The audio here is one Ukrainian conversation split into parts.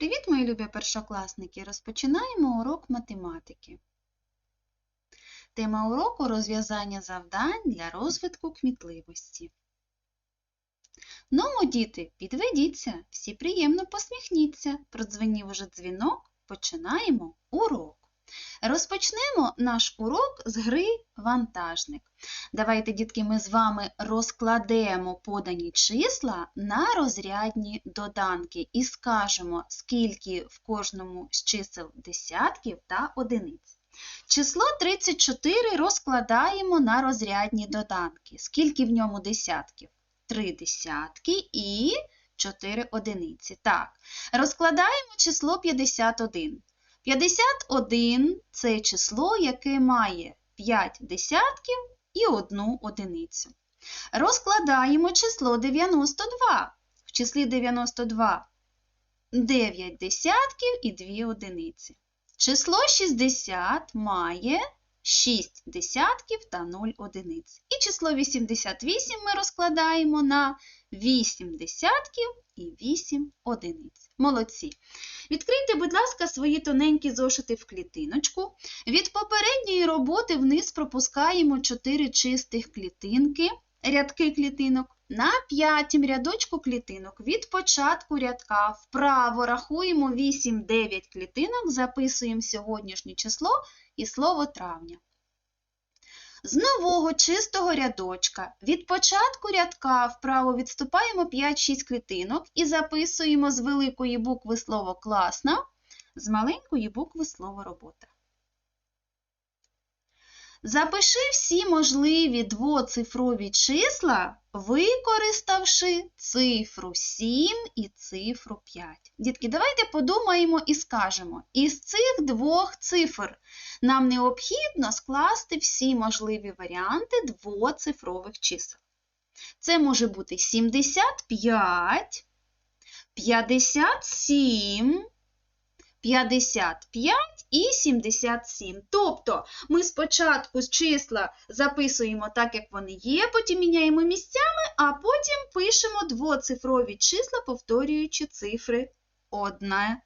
Привіт, мої любі першокласники! Розпочинаємо урок математики. Тема уроку розв'язання завдань для розвитку кмітливості. Ну, діти, підведіться, всі приємно посміхніться. Продзвенів уже дзвінок, починаємо урок. Розпочнемо наш урок з гри вантажник. Давайте, дітки, ми з вами розкладемо подані числа на розрядні доданки і скажемо, скільки в кожному з чисел десятків та одиниць. Число 34 розкладаємо на розрядні доданки. Скільки в ньому десятків? Три десятки і 4 одиниці. Так, розкладаємо число 51. 51 це число, яке має 5 десятків і 1 одиницю. Розкладаємо число 92. В числі 92 9 десятків і 2 одиниці. Число 60 має 6 десятків та 0 одиниць. І число 88 ми розкладаємо на 8 десятків і 8 одиниць. Молодці. Відкрийте, будь ласка, свої тоненькі зошити в клітиночку. Від попередньої роботи вниз пропускаємо 4 чистих клітинки, рядки клітинок. На п'ятім рядочку клітинок від початку рядка вправо рахуємо 8-9 клітинок, записуємо сьогоднішнє число і слово травня. З нового чистого рядочка від початку рядка вправо відступаємо 5-6 клітинок і записуємо з великої букви слово класна, з маленької букви слово робота. Запиши всі можливі двоцифрові числа, використавши цифру 7 і цифру 5. Дітки, давайте подумаємо і скажемо, із цих двох цифр нам необхідно скласти всі можливі варіанти двоцифрових чисел. Це може бути 75, 57, 55 і 77. Тобто ми спочатку з числа записуємо так, як вони є, потім міняємо місцями, а потім пишемо двоцифрові числа, повторюючи цифри одне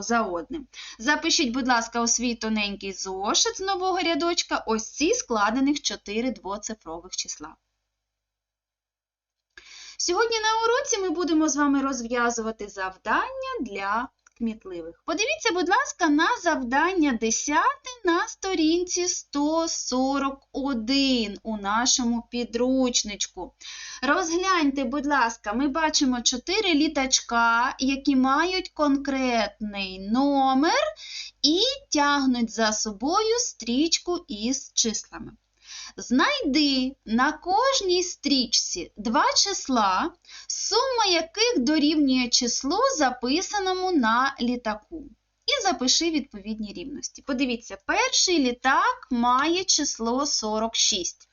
за одним. Запишіть, будь ласка, у свій тоненький зошит з нового рядочка ось ці складених 4 двоцифрових числа. Сьогодні на уроці ми будемо з вами розв'язувати завдання для кмітливих. Подивіться, будь ласка, на завдання 10 на сторінці 141 у нашому підручничку. Розгляньте, будь ласка, ми бачимо 4 літачка, які мають конкретний номер і тягнуть за собою стрічку із числами. Знайди на кожній стрічці два числа, сума яких дорівнює числу, записаному на літаку. І запиши відповідні рівності. Подивіться, перший літак має число 46.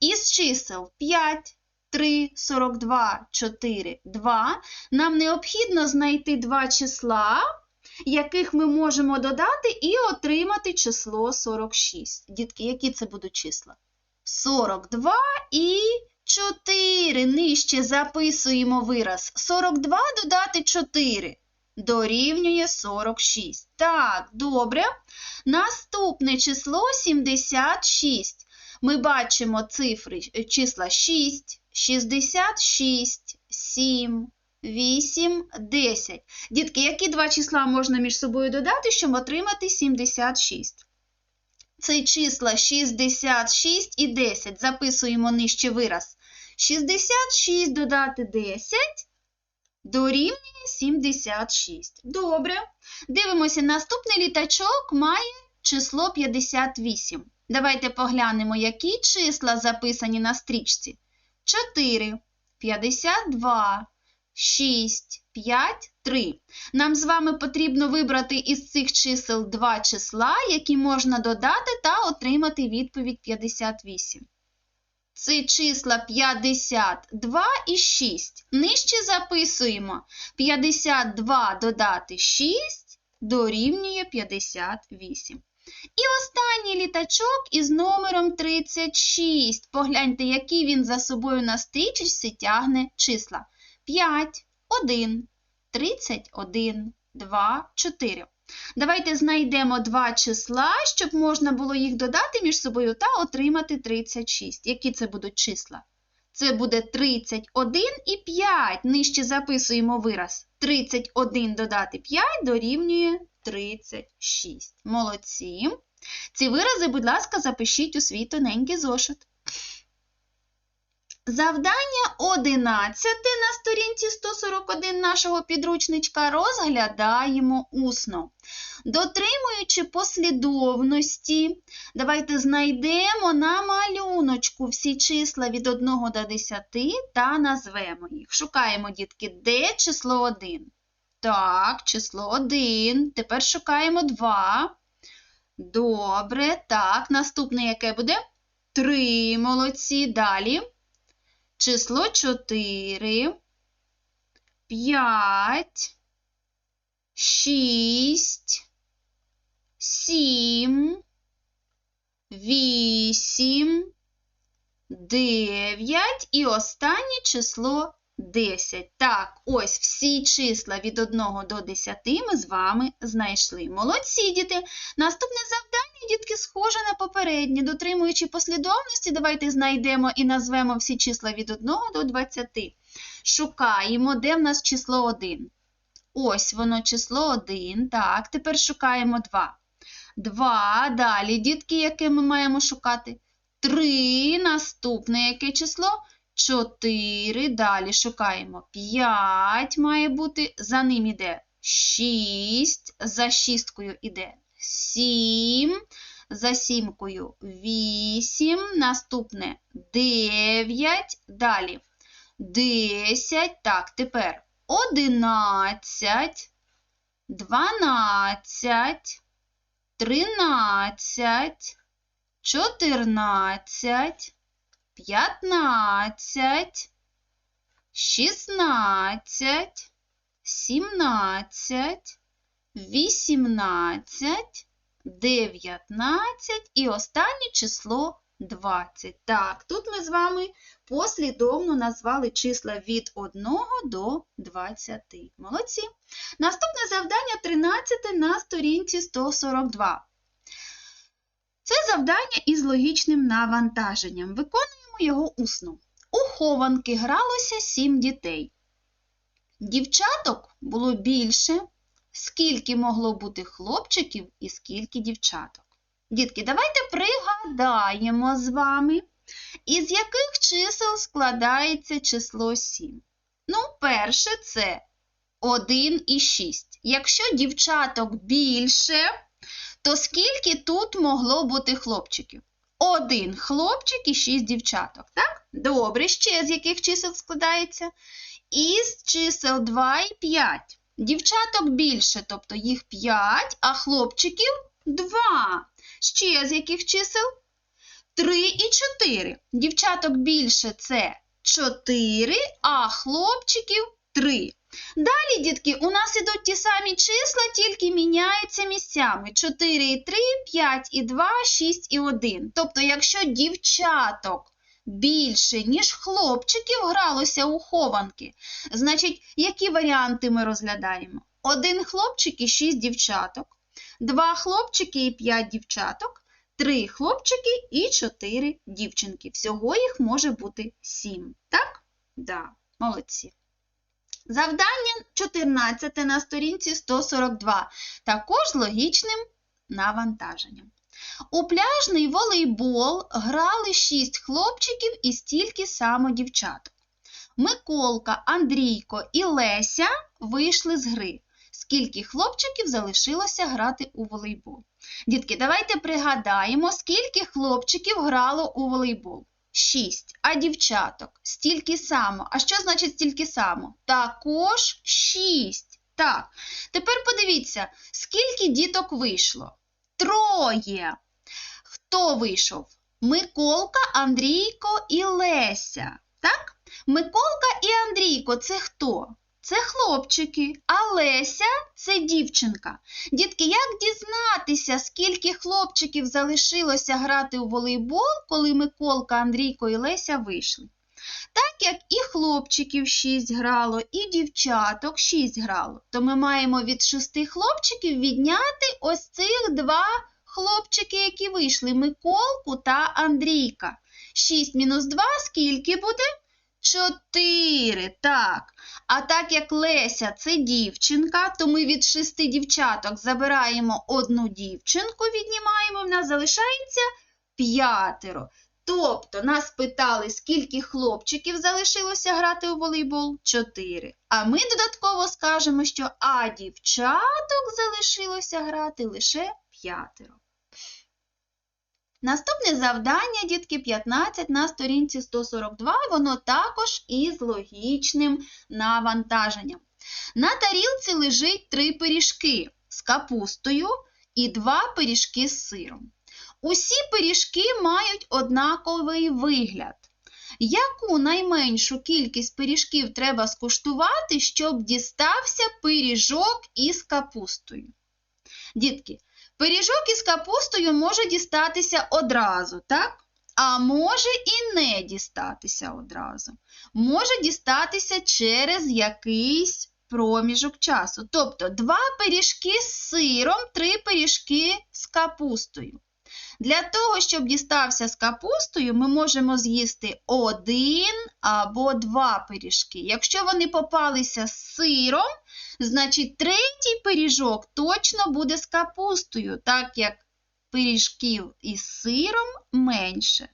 Із чисел 5, 3, 42, 4, 2 нам необхідно знайти два числа, яких ми можемо додати і отримати число 46. Дітки, які це будуть числа? 42 і 4. Нижче записуємо вираз. 42 додати 4. Дорівнює 46. Так, добре. Наступне число 76. Ми бачимо цифри числа 6, 66, 7, 8, 10. Дітки, які два числа можна між собою додати, щоб отримати 76? Це числа 66 і 10. Записуємо нижче вираз. 66 додати 10 дорівнює 76. Добре. Дивимося, наступний літачок має число 58. Давайте поглянемо, які числа записані на стрічці. 4, 52, 6, 5, 3. Нам з вами потрібно вибрати із цих чисел два числа, які можна додати та отримати відповідь 58. Це числа 52 і 6. Нижче записуємо 52 додати 6 дорівнює 58. І останній літачок із номером 36. Погляньте, який він за собою на стрічці тягне числа. 5, 1, 31, 2, 4. Давайте знайдемо два числа, щоб можна було їх додати між собою та отримати 36. Які це будуть числа? Це буде 31 і 5. Нижче записуємо вираз. 31 додати 5 дорівнює 36. Молодці. Ці вирази, будь ласка, запишіть у свій тоненький зошит. Завдання 11 на сторінці 141 нашого підручничка розглядаємо усно. Дотримуючи послідовності, давайте знайдемо на малюночку всі числа від 1 до 10 та назвемо їх. Шукаємо, дітки, де число 1? Так, число 1. Тепер шукаємо 2. Добре, так, наступне яке буде? 3. Молодці. Далі. Число 4, 5, 6, 7, 8, 9 і останнє число 10. Так, ось всі числа від 1 до 10 ми з вами знайшли. Молодці, діти! Наступне завдання, дітки, схоже на попереднє. Дотримуючи послідовності, давайте знайдемо і назвемо всі числа від 1 до 20. Шукаємо, де в нас число 1. Ось воно число 1. Так, тепер шукаємо 2. 2. Далі, дітки, яке ми маємо шукати? 3. Наступне яке число? 4. Далі шукаємо 5 має бути. За ним іде 6. За шісткою іде 7. За сімкою 8. Наступне 9. Далі 10. Так, тепер 11, 12, 13, 14. 15, 16, 17, 18, 19 і останнє число 20. Так, тут ми з вами послідовно назвали числа від 1 до 20. Молодці. Наступне завдання 13 на сторінці 142. Це завдання із логічним навантаженням. Виконуємо його усно. У хованки гралося сім дітей. Дівчаток було більше, скільки могло бути хлопчиків і скільки дівчаток. Дітки, давайте пригадаємо з вами, із яких чисел складається число 7. Ну, перше це 1 і 6. Якщо дівчаток більше, то скільки тут могло бути хлопчиків? Один хлопчик і шість дівчаток, так? Добре, ще з яких чисел складається? Із чисел 2 і 5. Дівчаток більше, тобто їх 5, а хлопчиків 2. Ще з яких чисел? 3 і 4. Дівчаток більше це 4, а хлопчиків 3. Далі, дітки, у нас ідуть ті самі числа, тільки міняються місцями. 4 і 3, 5 і 2, 6 і 1. Тобто, якщо дівчаток більше, ніж хлопчиків гралося у хованки, значить, які варіанти ми розглядаємо? Один хлопчик і 6 дівчаток, два хлопчики і 5 дівчаток, три хлопчики і 4 дівчинки. Всього їх може бути 7. Так? Да, молодці. Завдання 14 на сторінці 142, також з логічним навантаженням. У пляжний волейбол грали 6 хлопчиків і стільки само дівчаток. Миколка, Андрійко і Леся вийшли з гри. Скільки хлопчиків залишилося грати у волейбол? Дітки, давайте пригадаємо, скільки хлопчиків грало у волейбол. 6. А дівчаток стільки само. А що значить стільки само? Також 6. Так. Тепер подивіться, скільки діток вийшло? Троє. Хто вийшов? Миколка, Андрійко і Леся. Так? Миколка і Андрійко це хто? Це хлопчики, а Леся це дівчинка. Дітки, як дізнатися, скільки хлопчиків залишилося грати у волейбол, коли Миколка, Андрійко і Леся вийшли? Так як і хлопчиків 6 грало, і дівчаток 6 грало, то ми маємо від 6 хлопчиків відняти ось цих два хлопчики, які вийшли Миколку та Андрійка. 6 мінус 2 скільки буде? 4. Так. А так як Леся це дівчинка, то ми від шести дівчаток забираємо одну дівчинку, віднімаємо, в нас залишається п'ятеро. Тобто нас питали, скільки хлопчиків залишилося грати у волейбол? Чотири. А ми додатково скажемо, що а дівчаток залишилося грати лише п'ятеро. Наступне завдання, дітки, 15 на сторінці 142, воно також із логічним навантаженням. На тарілці лежить три пиріжки з капустою і два пиріжки з сиром. Усі пиріжки мають однаковий вигляд. Яку найменшу кількість пиріжків треба скуштувати, щоб дістався пиріжок із капустою? Дітки, пиріжок із капустою може дістатися одразу, так? А може і не дістатися одразу. Може дістатися через якийсь проміжок часу. Тобто два пиріжки з сиром, три пиріжки з капустою. Для того, щоб дістався з капустою, ми можемо з'їсти один або два пиріжки. Якщо вони попалися з сиром, значить третій пиріжок точно буде з капустою, так як пиріжків із сиром менше.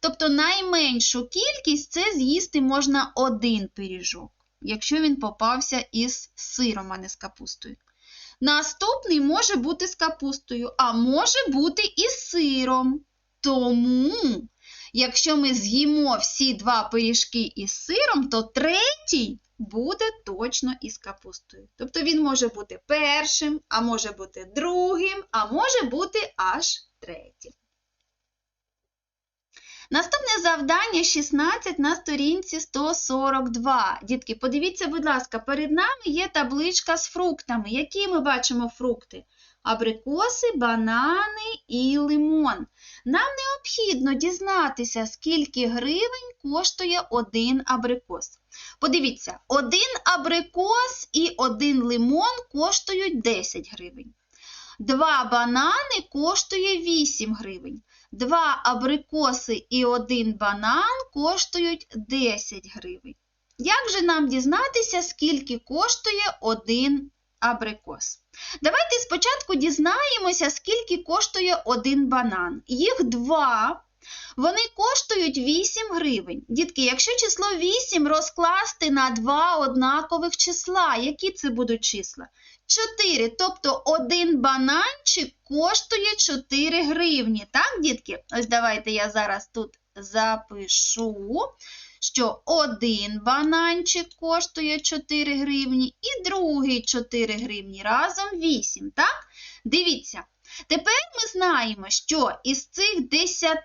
Тобто найменшу кількість це з'їсти можна один пиріжок, якщо він попався із сиром, а не з капустою. Наступний може бути з капустою, а може бути і з сиром. Тому, якщо ми з'їмо всі два пиріжки із сиром, то третій буде точно із капустою. Тобто він може бути першим, а може бути другим, а може бути аж третім. Наступне завдання 16 на сторінці 142. Дітки, подивіться, будь ласка, перед нами є табличка з фруктами. Які ми бачимо фрукти? Абрикоси, банани і лимон. Нам необхідно дізнатися, скільки гривень коштує один абрикос. Подивіться, один абрикос і один лимон коштують 10 гривень. Два банани коштує 8 гривень. Два абрикоси і один банан коштують 10 гривень. Як же нам дізнатися, скільки коштує один абрикос? Давайте спочатку дізнаємося, скільки коштує один банан. Їх два. Вони коштують 8 гривень. Дітки, якщо число 8 розкласти на два однакових числа, які це будуть числа? 4. Тобто один бананчик коштує 4 гривні. Так, дітки? Ось давайте я зараз тут запишу, що один бананчик коштує 4 гривні і другий 4 гривні. Разом 8. Так? Дивіться. Тепер ми знаємо, що із цих 10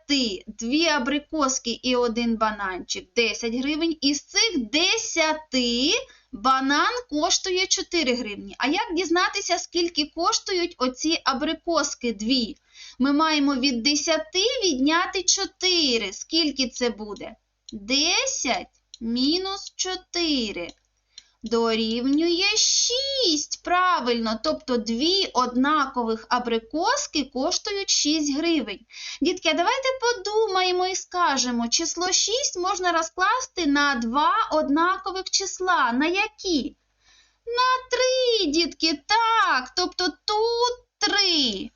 дві абрикоски і один бананчик 10 гривень, із цих 10 банан коштує 4 гривні. А як дізнатися, скільки коштують оці абрикоски дві? Ми маємо від 10 відняти 4. Скільки це буде? 10 мінус 4 дорівнює 6. Правильно, тобто дві однакових абрикоски коштують 6 гривень. Дітки, а давайте подумаємо і скажемо, число 6 можна розкласти на два однакових числа. На які? На 3, дітки, так. Тобто тут 3.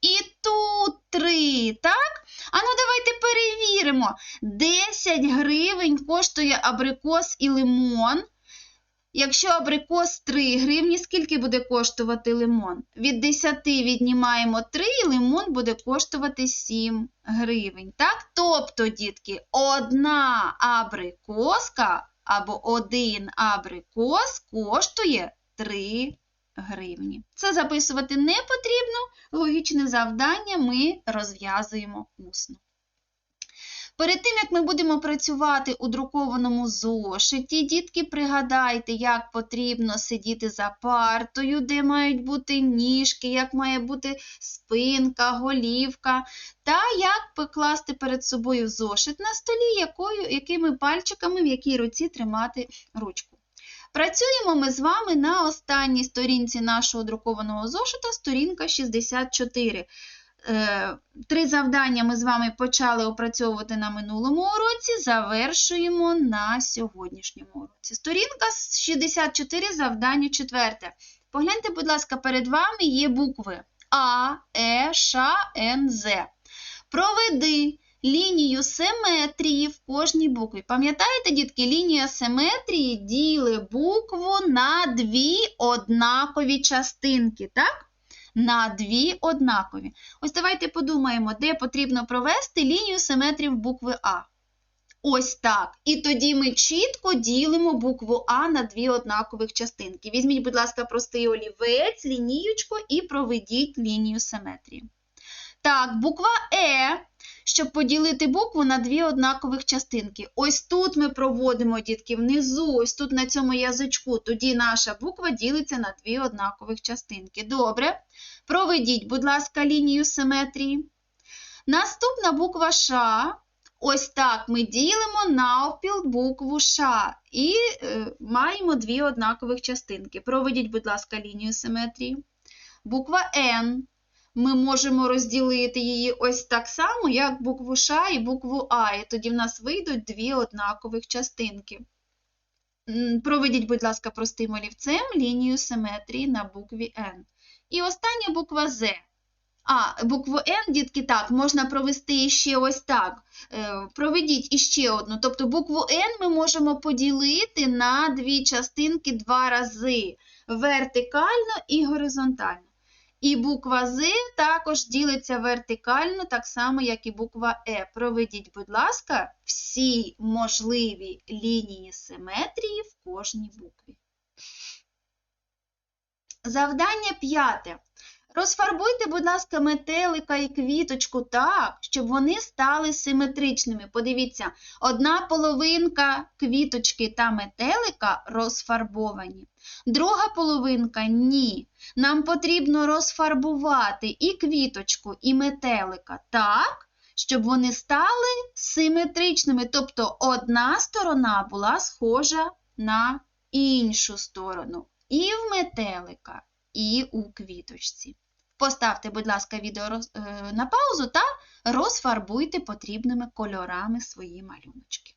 І тут 3, так? А ну давайте перевіримо. 10 гривень коштує абрикос і лимон. Якщо абрикос 3 гривні, скільки буде коштувати лимон? Від 10 віднімаємо 3, і лимон буде коштувати 7 гривень. Так? Тобто, дітки, одна абрикоска або один абрикос коштує 3 гривні. Це записувати не потрібно, логічне завдання ми розв'язуємо усно. Перед тим, як ми будемо працювати у друкованому зошиті, дітки, пригадайте, як потрібно сидіти за партою, де мають бути ніжки, як має бути спинка, голівка, та як покласти перед собою зошит на столі, якою, якими пальчиками в якій руці тримати ручку. Працюємо ми з вами на останній сторінці нашого друкованого зошита, сторінка 64. Е, Три завдання ми з вами почали опрацьовувати на минулому уроці, завершуємо на сьогоднішньому уроці. Сторінка 64, завдання 4. Погляньте, будь ласка, перед вами є букви А, Е, Ш, Н, З. Проведи лінію симетрії в кожній букві. Пам'ятаєте, дітки, лінія симетрії діли букву на дві однакові частинки, так? На дві однакові. Ось давайте подумаємо, де потрібно провести лінію симетрії в букви А. Ось так. І тоді ми чітко ділимо букву А на дві однакових частинки. Візьміть, будь ласка, простий олівець, лініючку і проведіть лінію симетрії. Так, буква Е, щоб поділити букву на дві однакових частинки. Ось тут ми проводимо, дітки, внизу, ось тут на цьому язичку. Тоді наша буква ділиться на дві однакових частинки. Добре. Проведіть, будь ласка, лінію симетрії. Наступна буква Ш. Ось так ми ділимо навпіл букву Ш і е, маємо дві однакових частинки. Проведіть, будь ласка, лінію симетрії. Буква Н. Ми можемо розділити її ось так само, як букву Ш і букву А, і тоді в нас вийдуть дві однакових частинки. Проведіть, будь ласка, простим олівцем лінію симетрії на букві Н. І остання буква З. А, букву Н, дітки, так, можна провести ще ось так. Е, Проведіть іще одну. Тобто букву Н ми можемо поділити на дві частинки два рази вертикально і горизонтально. І буква З також ділиться вертикально, так само, як і буква Е. Проведіть, будь ласка, всі можливі лінії симетрії в кожній букві. Завдання п'яте. Розфарбуйте, будь ласка, метелика і квіточку так, щоб вони стали симетричними. Подивіться, одна половинка квіточки та метелика розфарбовані. Друга половинка ні. Нам потрібно розфарбувати і квіточку, і метелика так, щоб вони стали симетричними. Тобто одна сторона була схожа на іншу сторону. І в метелика, і у квіточці. Поставте, будь ласка, відео е, на паузу та розфарбуйте потрібними кольорами свої малюночки.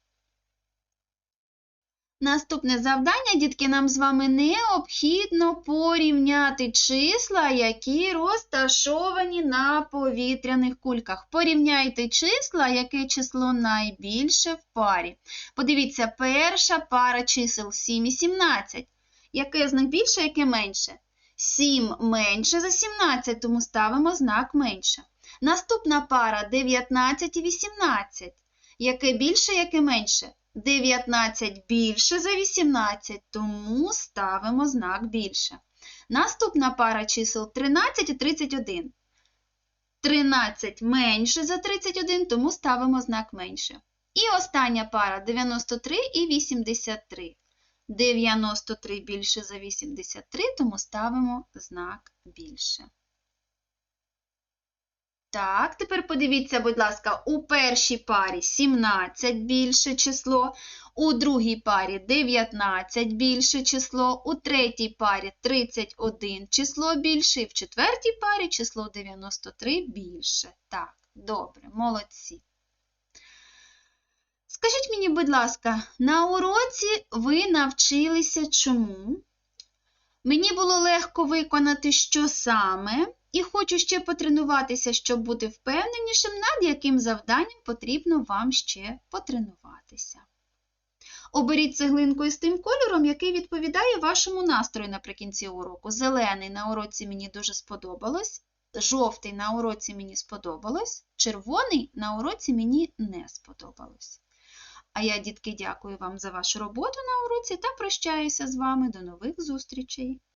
Наступне завдання, дітки, нам з вами необхідно порівняти числа, які розташовані на повітряних кульках. Порівняйте числа, яке число найбільше в парі. Подивіться, перша пара чисел 7 і 17. Яке з них більше, яке менше? 7 менше за 17, тому ставимо знак менше. Наступна пара 19 і 18. Яке більше, яке менше? 19 більше за 18, тому ставимо знак більше. Наступна пара чисел 13 і 31. 13 менше за 31, тому ставимо знак менше. І остання пара 93 і 83. 93 більше за 83, тому ставимо знак більше. Так, тепер подивіться, будь ласка, у першій парі 17 більше число, у другій парі 19 більше число, у третій парі 31 число більше, і в четвертій парі число 93 більше. Так, добре, молодці. Скажіть мені, будь ласка, на уроці ви навчилися чому? Мені було легко виконати, що саме, і хочу ще потренуватися, щоб бути впевненішим, над яким завданням потрібно вам ще потренуватися. Оберіть цеглинку із тим кольором, який відповідає вашому настрою наприкінці уроку. Зелений на уроці мені дуже сподобалось, жовтий на уроці мені сподобалось, червоний на уроці мені не сподобалось. А я, дітки, дякую вам за вашу роботу на уроці та прощаюся з вами. До нових зустрічей!